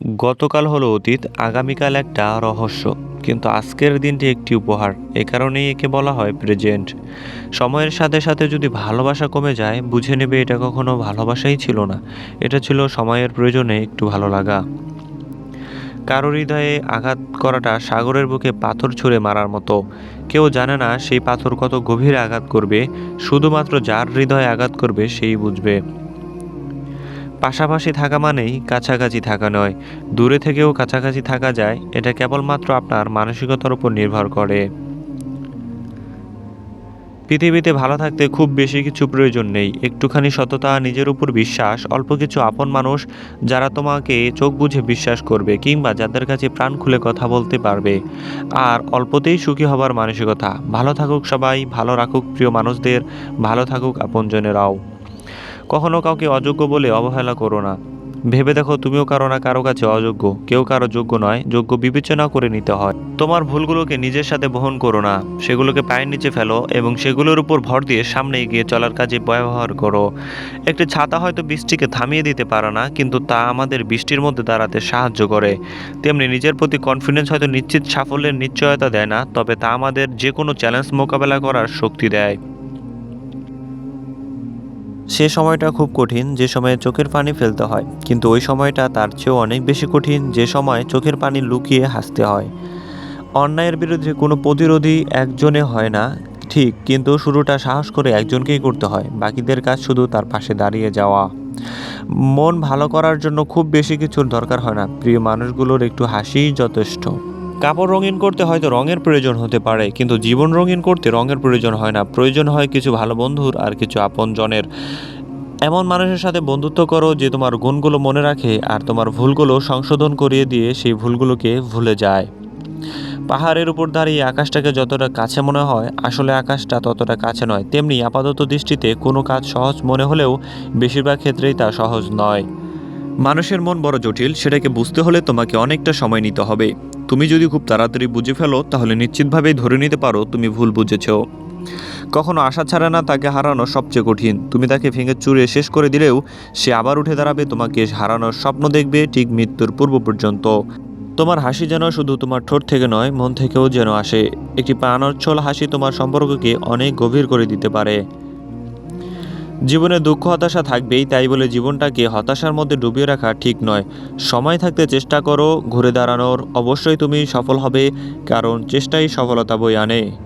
গতকাল হলো অতীত, আগামীকাল একটা রহস্য। কিন্তু আজকের দিনটি একটি উপহার। এ কারণেই একে বলা হয় প্রেজেন্ট সময়ের সাথে সাথে যদি ভালোবাসা কমে যায়, বুঝে নেবে এটা কখনো ভালোবাসাই ছিল না। এটা ছিল সময়ের প্রয়োজনে একটু ভালো লাগা। কারও হৃদয়ে আঘাত করাটা সাগরের বুকে পাথর ছুঁড়ে মারার মতো। কেউ জানে না সেই পাথর কত গভীরে আঘাত করবে, শুধুমাত্র যার হৃদয়ে আঘাত করবে সেই বুঝবে। পাশাপাশি থাকা মানেই কাছাকাছি থাকা নয়। দূরে থেকেও কাছাকাছি থাকা যায়, এটা কেবলমাত্র আপনার মানসিকতার উপর নির্ভর করে। পৃথিবীতে ভালো থাকতে খুব বেশি কিছু প্রয়োজন নেই। একটুখানি সততা, নিজের উপর বিশ্বাস, অল্প কিছু আপন মানুষ যারা তোমাকে চোখ বুঝে বিশ্বাস করবে কিংবা যাদের কাছে প্রাণ খুলে কথা বলতে পারবে। আর অল্পতেই সুখী হবার মানসিকতা। ভালো থাকুক সবাই, ভালো রাখুক প্রিয় মানুষদের, ভালো থাকুক আপনজনেরাও। কখনো কাউকে অযোগ্য বলে অবহেলা করো না। ভেবে দেখো, তুমিও কারও না কারও কাছে অযোগ্য। কেউ কারও যোগ্য নয়, যোগ্য বিবেচনা করে নিতে হয়। তোমার ভুলগুলোকে নিজের সাথে বহন করো না। সেগুলোকে পায়ের নিচে ফেলো এবং সেগুলোর উপর ভর দিয়ে সামনে এগিয়ে চলার কাজে ব্যবহার করো। একটি ছাতা হয়তো বৃষ্টিকে থামিয়ে দিতে পারে না, কিন্তু তা আমাদের বৃষ্টির মধ্যে দাঁড়াতে সাহায্য করে। তেমনি নিজের প্রতি কনফিডেন্স হয়তো নিশ্চিত সাফল্যের নিশ্চয়তা দেয় না, তবে তা আমাদের যে কোনো চ্যালেঞ্জ মোকাবেলা করার শক্তি দেয়। সে সময়টা খুব কঠিন, যে সময়ে চোখের পানি ফেলতে হয়। কিন্তু ওই সময়টা তার চেয়েও অনেক বেশি কঠিন, যে সময় চোখের পানি লুকিয়ে হাসতে হয়। অন্যায়ের বিরুদ্ধে কোনো প্রতিরোধী একজনে হয় না, ঠিক, কিন্তু শুরুটা সাহস করে একজনকেই করতে হয়। বাকিদের কাজ শুধু তার পাশে দাঁড়িয়ে যাওয়া। মন ভালো করার জন্য খুব বেশি কিছুর দরকার হয় না। প্রিয় মানুষগুলোর একটু হাসিই যথেষ্ট। কাপড় রঙিন করতে হয়তো রঙের প্রয়োজন হতে পারে, কিন্তু জীবন রঙিন করতে রঙের প্রয়োজন হয় না। প্রয়োজন হয় কিছু ভালো বন্ধুর আর কিছু আপনজনের। এমন মানুষের সাথে বন্ধুত্ব করো যে তোমার গুণগুলো মনে রাখে আর তোমার ভুলগুলো সংশোধন করিয়ে দিয়ে সেই ভুলগুলোকে ভুলে যায়। পাহাড়ের উপর দাঁড়িয়ে আকাশটাকে যতটা কাছে মনে হয়, আসলে আকাশটা ততটা কাছে নয়। তেমনি আপাতত দৃষ্টিতে কোনো কাজ সহজ মনে হলেও বেশিরভাগ ক্ষেত্রেই তা সহজ নয়। মানুষের মন বড় জটিল, সেটাকে বুঝতে হলে তোমাকে অনেকটা সময় নিতে হবে। তুমি যদি খুব তাড়াতাড়ি বুঝে ফেলো, তাহলে নিশ্চিতভাবেই ধরে নিতে পারো তুমি ভুল বুঝেছ। কখনো আশা ছাড়ে না তাকে হারানো সবচেয়ে কঠিন। তুমি তাকে ভেঙে চুরে শেষ করে দিলেও, সে আবার উঠে দাঁড়াবে তোমাকে হারানোর স্বপ্ন দেখবে ঠিক মৃত্যুর পূর্ব পর্যন্ত। তোমার হাসি যেন শুধু তোমার ঠোঁট থেকে নয়, মন থেকেও যেন আসে। একটি প্রাণোচ্ছল হাসি তোমার সম্পর্ককে অনেক গভীর করে দিতে পারে। জীবনে দুঃখ, হতাশা থাকবেই, তাই বলে জীবনটাকে হতাশার মধ্যে ডুবিয়ে রাখা ঠিক নয়। সময় থাকতে চেষ্টা করো, ঘুরে দাঁড়ানোর। অবশ্যই তুমি সফল হবে, কারণ চেষ্টাই সফলতা বই আনে।